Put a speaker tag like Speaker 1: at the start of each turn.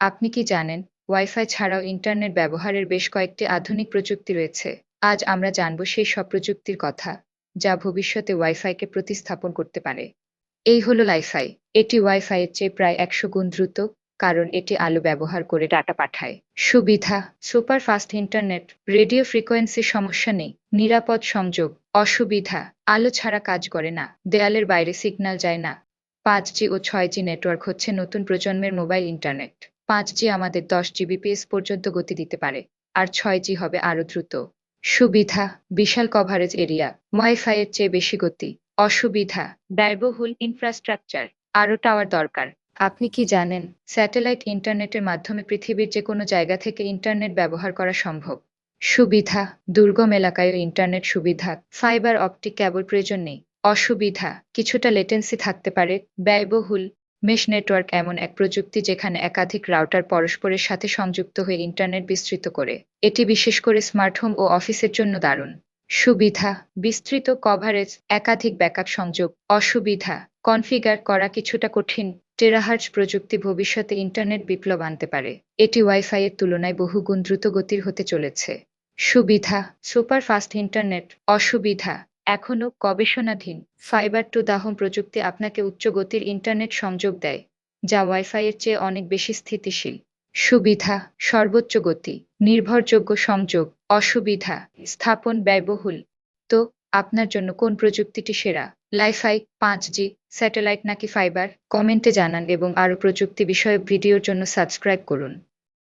Speaker 1: আপনি কি জানেন ওয়াইফাই ছাড়াও ইন্টারনেট ব্যবহারের বেশ কয়েকটি আধুনিক প্রযুক্তি রয়েছে। আজ আমরা জানব সেই সব প্রযুক্তির কথা, যা ভবিষ্যতে ওয়াইফাইকে প্রতিস্থাপন করতে পারে। এই হলো লাইফাই এটি ওয়াইফাই এর চেয়ে প্রায় একশো গুণ দ্রুত, কারণ এটি আলো ব্যবহার করে ডাটা পাঠায়। সুবিধা, super fast internet, radio frequency সমস্যা নেই, নিরাপদ সংযোগ, অসুবিধা, আলো ছাড়া কাজ করে না, দেয়ালের বাইরে সিগন্যাল যায় না। পাঁচ জি ও ছয় জি নেটওয়ার্ক হচ্ছে নতুন প্রজন্মের মোবাইল ইন্টারনেট। পাঁচ জি আমাদের দশ জিবিপিএস পর্যন্ত গতি দিতে পারে, আর ছয় জি হবে আরও দ্রুত। সুবিধা, বিশাল কভারেজ এরিয়া ওয়াইফাই এর চেয়ে বেশি গতি, অসুবিধা, ব্যয়বহুল ইনফ্রাস্ট্রাকচার আরও টাওয়ার দরকার। আপনি কি জানেন স্যাটেলাইট ইন্টারনেটের মাধ্যমে পৃথিবীর যে কোনো জায়গা থেকে ইন্টারনেট ব্যবহার করা সম্ভব? সুবিধা, দুর্গম এলাকায়ও ইন্টারনেট সুবিধা ফাইবার অপটিক কেবল প্রয়োজন নেই। অসুবিধা, কিছুটা লেটেন্সি থাকতে পারে, ব্যয়বহুল মেশ নেটওয়ার্ক এমন এক প্রযুক্তি যেখানে একাধিক রাউটার পরস্পরের সাথে সংযুক্ত হয়ে ইন্টারনেট বিস্তৃত করে। এটি বিশেষ করে স্মার্ট হোম ও অফিসের জন্য দারুণ। সুবিধা, বিস্তৃত কভারেজ, একাধিক ব্যাকআপ সংযোগ, অসুবিধা, কনফিগার করা কিছুটা কঠিন, টেরাহার্জ প্রযুক্তি ভবিষ্যতে ইন্টারনেট বিপ্লব আনতে পারে। এটি ওয়াইফাই এর তুলনায় বহুগুণ দ্রুত গতির হতে চলেছে। সুবিধা সুপার ফাস্ট ইন্টারনেট, অসুবিধা এখনও গবেষণাধীন। ফাইবার টু দাহম প্রযুক্তি আপনাকে উচ্চ গতির ইন্টারনেট সংযোগ দেয়, যা ওয়াইফাই এর চেয়ে অনেক বেশি স্থিতিশীল। সুবিধা, সর্বোচ্চ গতি, নির্ভরযোগ্য সংযোগ, অসুবিধা, স্থাপন ব্যয়বহুল। তো, আপনার জন্য কোন প্রযুক্তিটি সেরা? লাইফাই পাঁচ জি স্যাটেলাইট নাকি ফাইবার কমেন্টে জানান এবং আরও প্রযুক্তি বিষয়ক ভিডিওর জন্য সাবস্ক্রাইব করুন।